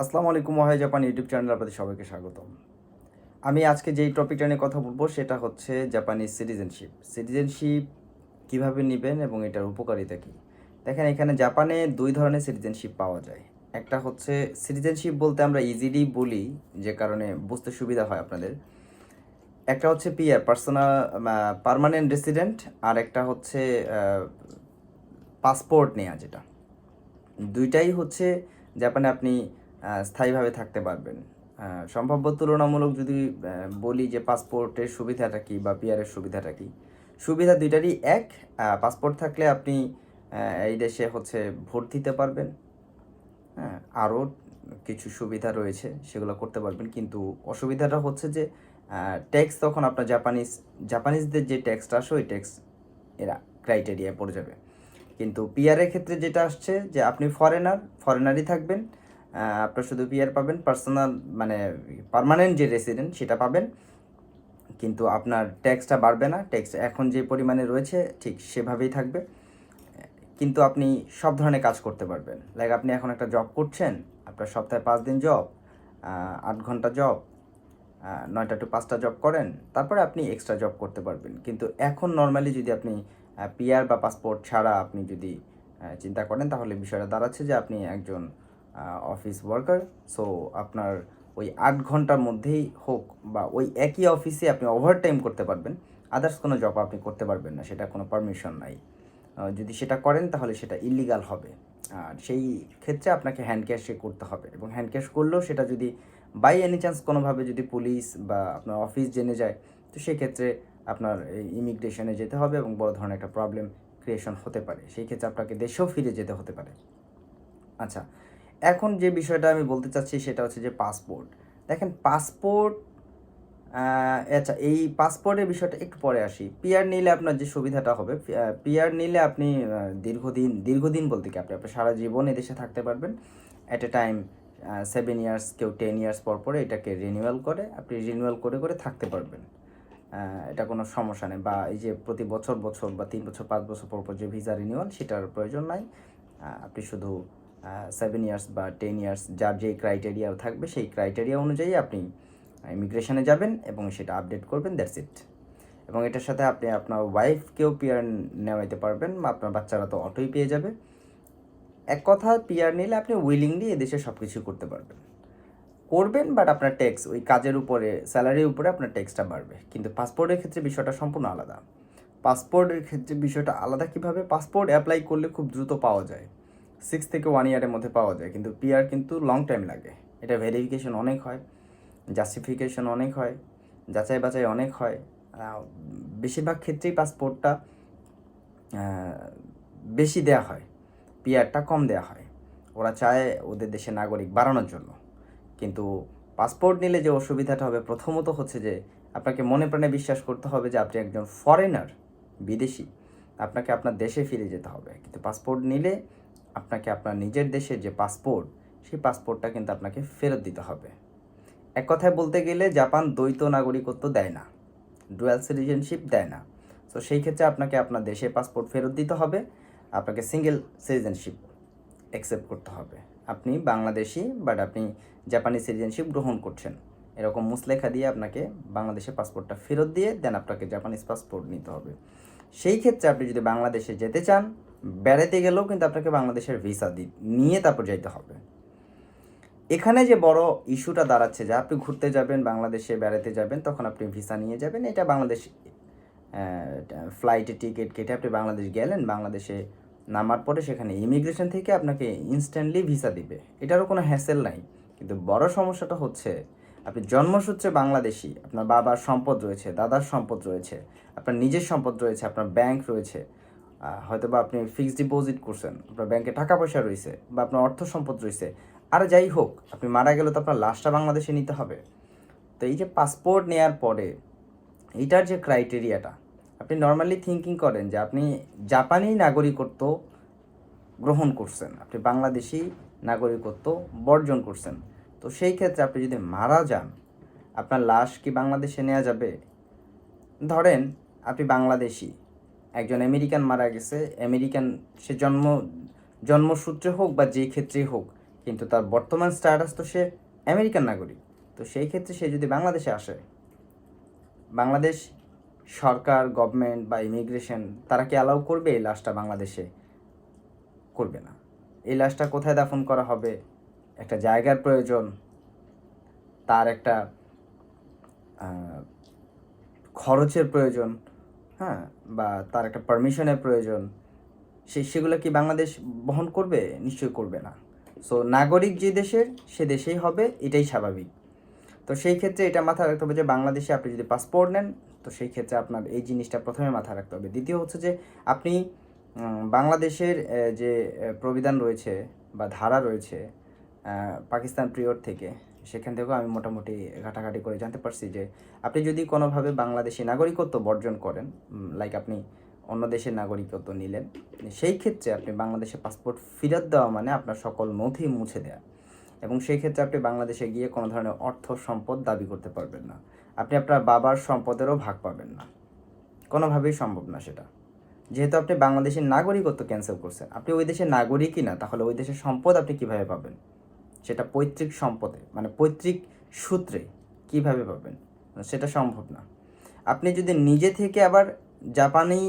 আসসালামু আলাইকুম ওয়াহাই Japan YouTube channel আপনাদের সবাইকে স্বাগতম। আমি আজকে যেই টপিকটা নিয়ে কথা বলব সেটা হচ্ছে জাপানিজ সিটিজেনশিপ সিটিজেনশিপ কীভাবে নেবেন এবং এটার উপকারিতা কী? দেখেন, এখানে জাপানে দুই ধরনের সিটিজেনশিপ পাওয়া যায়। একটা হচ্ছে সিটিজেনশিপ বলতে আমরা ইজিলি বলি, যে কারণে বুঝতে সুবিধা হয় আপনাদের। একটা হচ্ছে পিআর পার্সোনাল পার্মানেন্ট রেসিডেন্ট আর একটা হচ্ছে পাসপোর্ট নেওয়া যেটা। দুইটাই হচ্ছে জাপানে আপনি স্থায়ীভাবে থাকতে পারবেন। সম্ভাব্য তুলনামূলক যদি বলি যে পাসপোর্টের সুবিধাটা কি বা পিআরের সুবিধাটা কি? সুবিধা দুইটারই এক পাসপোর্ট থাকলে আপনি এই দেশে হচ্ছে ভোট দিতে পারবেন। হ্যাঁ আরও কিছু সুবিধা রয়েছে, সেগুলো করতে পারবেন। কিন্তু অসুবিধাটা হচ্ছে যে ট্যাক্স তখন আপনার জাপানিজ, জাপানিজদের যে ট্যাক্সটা আসে, ওই ট্যাক্স এরা ক্রাইটেরিয়ায় পড়ে যাবে। কিন্তু পিআরের ক্ষেত্রে যেটা আসছে যে আপনি ফরেনার ফরেনারই থাকবেন। আপনার শুধু পিআর পাবেন পার্সোনাল মানে পার্মানেন্ট যে রেসিডেন্ট সেটা পাবেন। কিন্তু আপনার ট্যাক্সটা বাড়বে না ট্যাক্স এখন যে পরিমাণে রয়েছে ঠিক সেভাবেই থাকবে। কিন্তু আপনি সব ধরনের কাজ করতে পারবেন। লাইক আপনি এখন একটা জব করছেন, আপনার সপ্তাহে পাঁচ দিন জব আট ঘণ্টা জব নয়টা টু পাঁচটা জব করেন, তারপরে আপনি এক্সট্রা জব করতে পারবেন। কিন্তু এখন নর্মালি যদি আপনি পিআর বা পাসপোর্ট ছাড়া আপনি যদি চিন্তা করেন, তাহলে বিষয়টা দাঁড়াচ্ছে যে আপনি একজন অফিস ওয়ার্কার সো আপনার ওই আট ঘণ্টার মধ্যেই হোক বা ওই একই অফিসে আপনি ওভার টাইম করতে পারবেন। আদার্স কোনো জব আপনি করতে পারবেন না, সেটা কোনো পারমিশন নাই। যদি সেটা করেন, তাহলে সেটা ইলিগাল হবে। আর সেই ক্ষেত্রে আপনাকে হ্যান্ড ক্যাশে করতে হবে এবং হ্যান্ড ক্যাশ করলেও সেটা যদি বাই এনি চান্স কোনোভাবে যদি পুলিশ বা আপনার অফিস জেনে যায়, তো সেক্ষেত্রে আপনার ইমিগ্রেশনে যেতে হবে এবং বড় ধরনের একটা প্রবলেম ক্রিয়েশন হতে পারে। সেই ক্ষেত্রে আপনাকে দেশেও ফিরে যেতে হতে পারে। আচ্ছা এখন যে বিষয়টা আমি বলতে চাচ্ছি সেটা হচ্ছে যে পাসপোর্ট। দেখেন পাসপোর্ট আচ্ছা এই পাসপোর্টের বিষয়টা একটু পরে আসি। পিয়ার নিলে আপনার যে সুবিধাটা হবে পিয়ার নিলে আপনি দীর্ঘদিন দীর্ঘদিন বলতে কি আপনি আপনার সারা জীবন এদেশে থাকতে পারবেন। At a time seven years কেউ টেন ইয়ার্স পর পরে এটাকে রিনিউয়াল করে, আপনি রিনিউয়াল করে করে থাকতে পারবেন। এটা কোনো সমস্যা নেই। বা এই যে প্রতি বছর বছর বা তিন বছর, পাঁচ বছর পর পর যে ভিসা রিনিউয়াল সেটার প্রয়োজন নাই। আপনি শুধু সেভেন ইয়ার্স বা টেন ইয়ার্স যার যে ক্রাইটেরিয়া থাকবে সেই ক্রাইটেরিয়া অনুযায়ী আপনি ইমিগ্রেশনে যাবেন এবং সেটা আপডেট করবেন দ্যাটস ইট এবং এটার সাথে আপনি আপনার ওয়াইফকেও পিয়ার নেওয়াইতে পারবেন আপনার বাচ্চারা তো অটোই পেয়ে যাবে। এক কথা পিয়ার নিলে আপনি উইলিংলি এদেশে সব কিছু করতে পারবেন। করবেন বাট আপনার ট্যাক্স ওই কাজের উপরে স্যালারির উপরে আপনার ট্যাক্সটা বাড়বে। কিন্তু পাসপোর্টের ক্ষেত্রে বিষয়টা সম্পূর্ণ আলাদা। পাসপোর্টের ক্ষেত্রে বিষয়টা আলাদা কীভাবে? পাসপোর্ট অ্যাপ্লাই করলে খুব দ্রুত পাওয়া যায়। সিক্স থেকে ওয়ান ইয়ারের মধ্যে পাওয়া যায়। কিন্তু পিআর কিন্তু লং টাইম লাগে। এটা ভেরিফিকেশন অনেক হয় জাস্টিফিকেশন অনেক হয়, যাচাই বাছাই অনেক হয়। বেশিরভাগ ক্ষেত্রেই পাসপোর্টটা বেশি দেয়া হয়। পিআরটা কম দেয়া হয়। ওরা চায় ওদের দেশে নাগরিক বাড়ানোর জন্য। কিন্তু পাসপোর্ট নিলে যে অসুবিধাটা হবে, প্রথমত হচ্ছে যে আপনাকে মনে প্রাণে বিশ্বাস করতে হবে যে আপনি একজন ফরেনার বিদেশি। আপনাকে আপনার দেশে ফিরে যেতে হবে। কিন্তু পাসপোর্ট নিলে আপনাকে আপনার নিজের দেশের যে পাসপোর্ট সেই পাসপোর্টটা কিন্তু আপনাকে ফেরত দিতে হবে। এক কথায় বলতে গেলে জাপান দ্বৈত নাগরিকত্ব দেয় না ডুয়াল সিটিজেনশিপ দেয় না। তো সেই ক্ষেত্রে আপনাকে আপনার দেশের পাসপোর্ট ফেরত দিতে হবে, আপনাকে সিঙ্গেল সিটিজেনশিপ অ্যাকসেপ্ট করতে হবে। আপনি বাংলাদেশি বাট আপনি জাপানি সিটিজেনশিপ গ্রহণ করছেন। এরকম মুসলেখা দিয়ে আপনাকে বাংলাদেশের পাসপোর্টটা ফেরত দিয়ে দেন আপনাকে জাপানিজ পাসপোর্ট নিতে হবে। সেই ক্ষেত্রে আপনি যদি বাংলাদেশে যেতে চান বেড়াতে গেলেও কিন্তু আপনাকে বাংলাদেশের ভিসা দি, নিয়ে তারপর যেতে হবে। এখানে যে বড় ইস্যুটা দাঁড়াচ্ছে যে আপনি ঘুরতে যাবেন, বাংলাদেশে বেড়াতে যাবেন, তখন আপনি ভিসা নিয়ে যাবেন। এটা বাংলাদেশ ফ্লাইটে টিকিট কেটে আপনি বাংলাদেশ গেলেন, বাংলাদেশে নামার পরে সেখানে ইমিগ্রেশন থেকে আপনাকে ইনস্ট্যান্টলি ভিসা দিবে। এটারও কোনো হ্যাসেল নাই। কিন্তু বড় সমস্যাটা হচ্ছে, আপনি জন্মসূত্রে বাংলাদেশি, আপনার বাবার সম্পদ রয়েছে, দাদার সম্পদ রয়েছে, আপনার নিজের সম্পদ রয়েছে, আপনার ব্যাংক রয়েছে হয়তো বা আপনি ফিক্সড ডিপোজিট করছেন, আপনার ব্যাংকে টাকা পয়সা রয়েছে বা আপনার অর্থ সম্পদ রয়েছে। আর যাই হোক, আপনি মারা গেলে তো আপনার লাশটা বাংলাদেশে নিতে হবে। তো এই যে পাসপোর্ট নেওয়ার পরে, এইটার যে ক্রাইটেরিয়াটা আপনি নর্মালি থিঙ্কিং করেন যে আপনি জাপানি নাগরিকত্ব গ্রহণ করছেন, আপনি বাংলাদেশি নাগরিকত্ব বর্জন করছেন। তো সেই ক্ষেত্রে আপনি যদি মারা যান, আপনার লাশ কি বাংলাদেশে নেওয়া যাবে? ধরেন আপনি বাংলাদেশি একজন আমেরিকান মারা গেছে। আমেরিকান, সে জন্ম, জন্মসূত্রে হোক বা যেই ক্ষেত্রেই হোক, কিন্তু তার বর্তমান স্ট্যাটাস তো সে আমেরিকান নাগরিক। তো সেই ক্ষেত্রে সে যদি বাংলাদেশে আসে, বাংলাদেশ সরকার গভর্নমেন্ট বা ইমিগ্রেশন তারা কি অ্যালাউ করবে এই লাশটা বাংলাদেশে? করবে না। এই লাশটা কোথায় দাফন করা হবে? একটা জায়গার প্রয়োজন। তার একটা খরচের প্রয়োজন। হ্যাঁ বা তার একটা পারমিশনের প্রয়োজন, সে, সেগুলো কি বাংলাদেশ বহন করবে? নিশ্চয়ই করবে না। সো নাগরিক যে দেশের, সে দেশেই হবে, এটাই স্বাভাবিক। তো সেই ক্ষেত্রে এটা মাথায় রাখতে হবে যে, বাংলাদেশে আপনি যদি পাসপোর্ট নেন, তো সেই ক্ষেত্রে আপনার এই জিনিসটা প্রথমে মাথায় রাখতে হবে। দ্বিতীয় হচ্ছে যে, আপনি বাংলাদেশের যে প্রবিধান রয়েছে বা ধারা রয়েছে পাকিস্তান পিরিয়ড থেকে সেখান থেকেও আমি মোটামুটি ঘাটাঘাটি করে জানতে পারছি যে আপনি যদি কোনোভাবে বাংলাদেশি নাগরিকত্ব বর্জন করেন লাইক আপনি অন্য দেশের নাগরিকত্ব নিলেন, সেই ক্ষেত্রে আপনি বাংলাদেশে পাসপোর্ট ফেরত দেওয়া মানে আপনার সকল নথি মুছে দেওয়া এবং সেই ক্ষেত্রে আপনি বাংলাদেশে গিয়ে কোনো ধরনের অর্থ সম্পদ দাবি করতে পারবেন না। আপনি আপনার বাবার সম্পদেরও ভাগ পাবেন না। কোনোভাবেই সম্ভব না সেটা। যেহেতু আপনি বাংলাদেশের নাগরিকত্ব ক্যান্সেল করছেন, আপনি ওই দেশের নাগরিকই না, তাহলে ওই দেশের সম্পদ আপনি কীভাবে পাবেন? সেটা পৈতৃক সম্পদে মানে পৈতৃক সূত্রে কীভাবে পাবেন? সেটা সম্ভব না। আপনি যদি নিজে থেকে আবার জাপানি,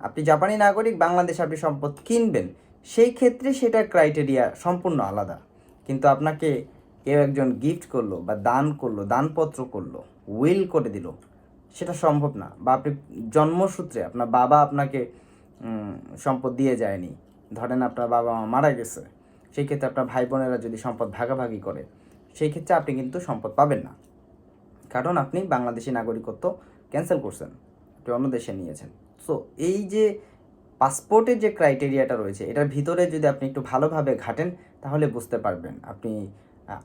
আপনি জাপানি নাগরিক, বাংলাদেশে আপনি সম্পদ কিনবেন, সেই ক্ষেত্রে সেটার ক্রাইটেরিয়া সম্পূর্ণ আলাদা। কিন্তু আপনাকে কেউ একজন গিফট করল বা দান করল, দানপত্র করল উইল করে দিল, সেটা সম্ভব না। বা আপনি জন্মসূত্রে আপনার বাবা আপনাকে সম্পদ দিয়ে যায়নি। ধরেন আপনার বাবা মারা গেছে। সেই ক্ষেত্রে আপনার ভাই বোনেরা যদি সম্পদ ভাগাভাগি করে, সেই ক্ষেত্রে আপনি কিন্তু সম্পদ পাবেন না। কারণ আপনি বাংলাদেশি নাগরিকত্ব ক্যান্সেল করছেন, আপনি অন্য দেশে নিয়েছেন। সো এই যে পাসপোর্টের যে ক্রাইটেরিয়াটা রয়েছে, এটার ভিতরে যদি আপনি একটু ভালোভাবে ঘাটেন, তাহলে বুঝতে পারবেন। আপনি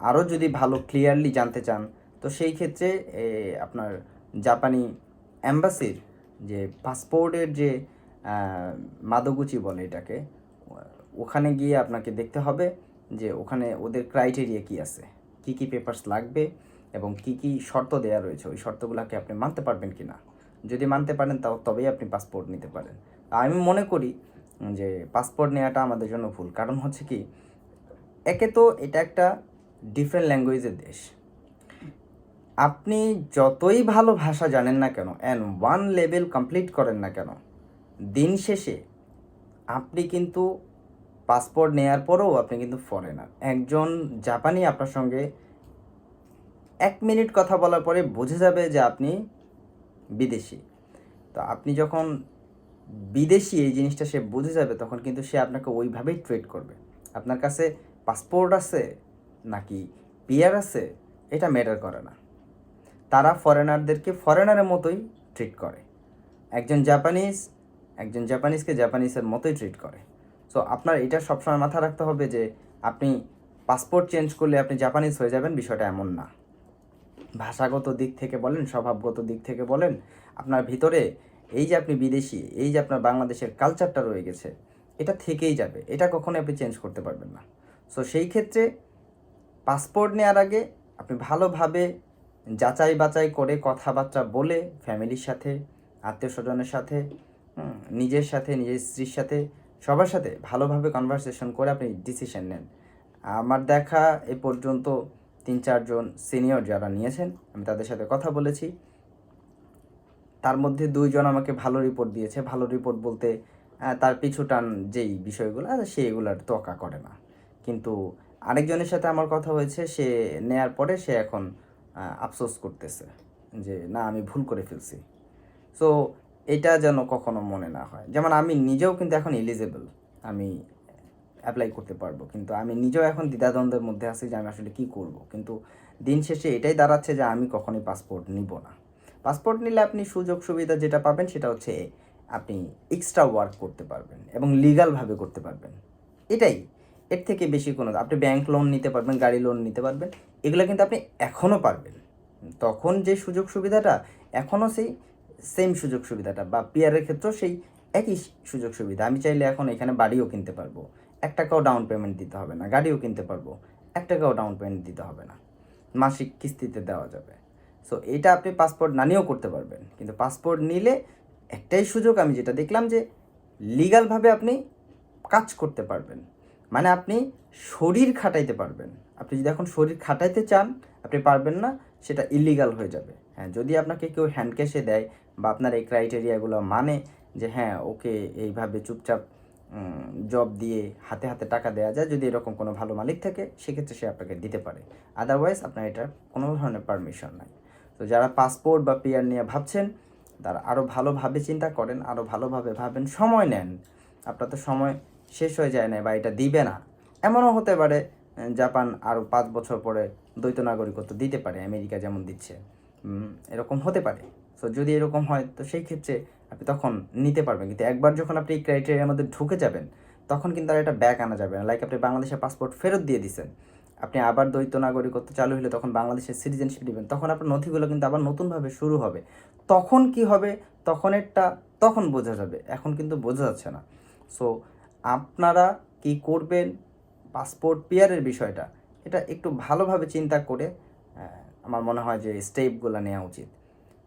আরও যদি ভালো ক্লিয়ারলি জানতে চান, তো সেই ক্ষেত্রে আপনার জাপানি অ্যাম্বাসির যে পাসপোর্টের যে মাদগুচি বলে এটাকে ওখানে গিয়ে আপনাকে দেখতে হবে যে ওখানে ওদের ক্রাইটেরিয়া কি আছে, কি কি পেপারস লাগবে এবং কি কি শর্ত দেওয়া রয়েছে, ওই শর্তগুলোকে আপনি মানতে পারবেন কি না যদি মানতে পারেন তাও তবেই আপনি পাসপোর্ট নিতে পারেন। আমি মনে করি যে পাসপোর্ট নেওয়াটা আমাদের জন্য ভুল, কারণ হচ্ছে কি, একে তো এটা একটা ডিফারেন্ট ল্যাঙ্গুয়েজের দেশ। আপনি যতই ভালো ভাষা জানেন না কেন অ্যান্ড ওয়ান লেভেল কমপ্লিট করেন না কেন, দিন শেষে আপনি কিন্তু পাসপোর্ট নেওয়ার পরেও আপনি কিন্তু ফরেনার একজন জাপানি আপনার সঙ্গে এক মিনিট কথা বলার পরে বুঝে যাবে যে আপনি বিদেশি। তো আপনি যখন বিদেশি এই জিনিসটা সে বুঝে যাবে, তখন কিন্তু সে আপনাকে ওইভাবেই ট্রিট করবে। আপনার কাছে পাসপোর্ট আছে নাকি পিয়ার আছে, এটা ম্যাটার করে না। তারা ফরেনারদেরকে ফরেনারের মতোই ট্রিট করে। একজন জাপানিজ একজন জাপানিজকে জাপানিজের মতোই ট্রিট করে। সো আপনার এটা সবসময় মাথা রাখতে হবে যে আপনি পাসপোর্ট চেঞ্জ করলে আপনি জাপানিজ হয়ে যাবেন, বিষয়টা এমন না। ভাষাগত দিক থেকে বলেন, স্বভাবগত দিক থেকে বলেন, আপনার ভিতরে এই যে আপনি বিদেশি, এই যে আপনার বাংলাদেশের কালচারটা রয়ে গেছে, এটা থেকেই যাবে। এটা কখনোই আপনি চেঞ্জ করতে পারবেন না। সো সেই ক্ষেত্রে পাসপোর্ট নেওয়ার আগে আপনি ভালোভাবে যাচাই বাচাই করে কথাবার্তা বলে ফ্যামিলির সাথে আত্মীয় স্বজনের সাথে নিজের সাথে, নিজের স্ত্রীর সাথে সবার সাথে ভালোভাবে কনভারসেশন করে আপনি ডিসিশন নেন। আমার দেখা এ পর্যন্ত তিন চারজন সিনিয়র যারা নিয়েছেন, আমি তাদের সাথে কথা বলেছি। তার মধ্যে দুইজন আমাকে ভালো রিপোর্ট দিয়েছে। ভালো রিপোর্ট বলতে তার পিছুটান যেই বিষয়গুলো সে তোয়াক্কা করে না। কিন্তু আরেকজনের সাথে আমার কথা হয়েছে, সে নেয়ার পরে সে এখন আফসোস করতেছে যে, না, আমি ভুল করে ফেলছি। সো এটা যেন কখনো মনে না হয়। যেমন আমি নিজেও কিন্তু এখন এলিজেবল আমি অ্যাপ্লাই করতে পারব। কিন্তু আমি নিজেও এখন দ্বিধাদ্বন্দ্বের মধ্যে আছি যে আমি আসলে কি করব। কিন্তু দিন শেষে এটাই দাঁড়াচ্ছে যে আমি কখনোই পাসপোর্ট নিব না। পাসপোর্ট নিলে আপনি সুযোগ সুবিধা যেটা পাবেন সেটা হচ্ছে আপনি এক্সট্রা ওয়ার্ক করতে পারবেন এবং লিগালভাবে করতে পারবেন। এটাই। এর থেকে বেশি কোনো আপনি ব্যাংক লোন নিতে পারবেন, গাড়ি লোন নিতে পারবেন। এগুলো কিন্তু আপনি এখনও পারবেন। তখন যে সুযোগ সুবিধাটা এখনও সেই সেম সুযোগ সুবিধাটা বা পিয়ারের ক্ষেত্রেও সেই একই সুযোগ সুবিধা। আমি চাইলে এখন এখানে বাড়িও কিনতে পারব। এক টাকাও ডাউন পেমেন্ট দিতে হবে না, গাড়িও কিনতে পারব। এক টাকাও ডাউন পেমেন্ট দিতে হবে না। মাসিক কিস্তিতে দেওয়া যাবে। সো এটা আপনি পাসপোর্ট না নিয়েও করতে পারবেন। কিন্তু পাসপোর্ট নিলে একটাই সুযোগ আমি যেটা দেখলাম যে লিগালভাবে আপনি কাজ করতে পারবেন। মানে আপনি শরীর খাটাইতে পারবেন। আপনি যদি এখন শরীর খাটাইতে চান, আপনি পারবেন না, সেটা ইলিগাল হয়ে যাবে। হ্যাঁ যদি আপনাকে কেউ হ্যান্ড ক্যাশে দেয় বা আপনার এই ক্রাইটেরিয়াগুলো মানে যে হ্যাঁ ওকে এইভাবে চুপচাপ জব দিয়ে হাতে হাতে টাকা দেওয়া যায় যদি এরকম কোনো ভালো মালিক থাকে, সেক্ষেত্রে সে আপনাকে দিতে পারে। আদারওয়াইজ আপনার এটা কোনো ধরনের পারমিশন নাই। তো যারা পাসপোর্ট বা পিআর নিয়ে ভাবছেন, তারা আরও ভালোভাবে চিন্তা করেন আরও ভালোভাবে ভাবেন, সময় নেন। আপনার তো সময় শেষ হয়ে যায় না বা এটা দিবে না। এমনও হতে পারে জাপান আরও পাঁচ বছর পরে দ্বৈত নাগরিকত্ব দিতে পারে, আমেরিকা যেমন দিচ্ছে। এরকম হতে পারে। তো যদি এরকম হয়, তো সেই ক্ষেত্রে আপনি তখন নিতে পারবেন। কিন্তু একবার যখন আপনি এই ক্রাইটেরিয়ার মধ্যে ঢুকে যাবেন, তখন কিন্তু আর এটা ব্যাক আনা যাবে না। লাইক আপনি বাংলাদেশের পাসপোর্ট ফেরত দিয়ে দিচ্ছেন আপনি আবার দ্বৈত নাগরিকত্ব চালু হলে তখন বাংলাদেশের সিটিজেনশিপ নেবেন, তখন আপনার নথিগুলো কিন্তু আবার নতুনভাবে শুরু হবে। তখন কি হবে? তখন তখনেরটা তখন বোঝা যাবে। এখন কিন্তু বোঝা যাচ্ছে না। সো আপনারা কি করবেন? পাসপোর্ট পেয়ারের বিষয়টা, এটা একটু ভালোভাবে চিন্তা করে আমার মনে হয় যে স্টেপগুলো নেওয়া উচিত।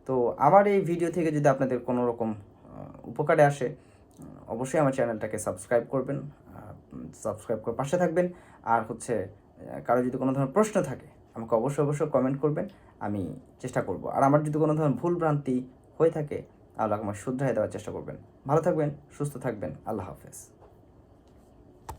তো আমার এই ভিডিও থেকে যদি আপনাদের কোনো রকম উপকারে আসে, অবশ্যই আমার চ্যানেলটাকে সাবস্ক্রাইব করবেন সাবস্ক্রাইব করে পাশে থাকবেন। আর হচ্ছে কারও যদি কোনো ধরনের প্রশ্ন থাকে, আমাকে অবশ্যই অবশ্যই কমেন্ট করবেন, আমি চেষ্টা করব। আর আমার যদি কোনো ধরনের ভুল ভ্রান্তি হয়ে থাকে, তাহলে আমার শুদ্ধ দেওয়ার চেষ্টা করবেন। ভালো থাকবেন, সুস্থ থাকবেন, আল্লাহ হাফেজ।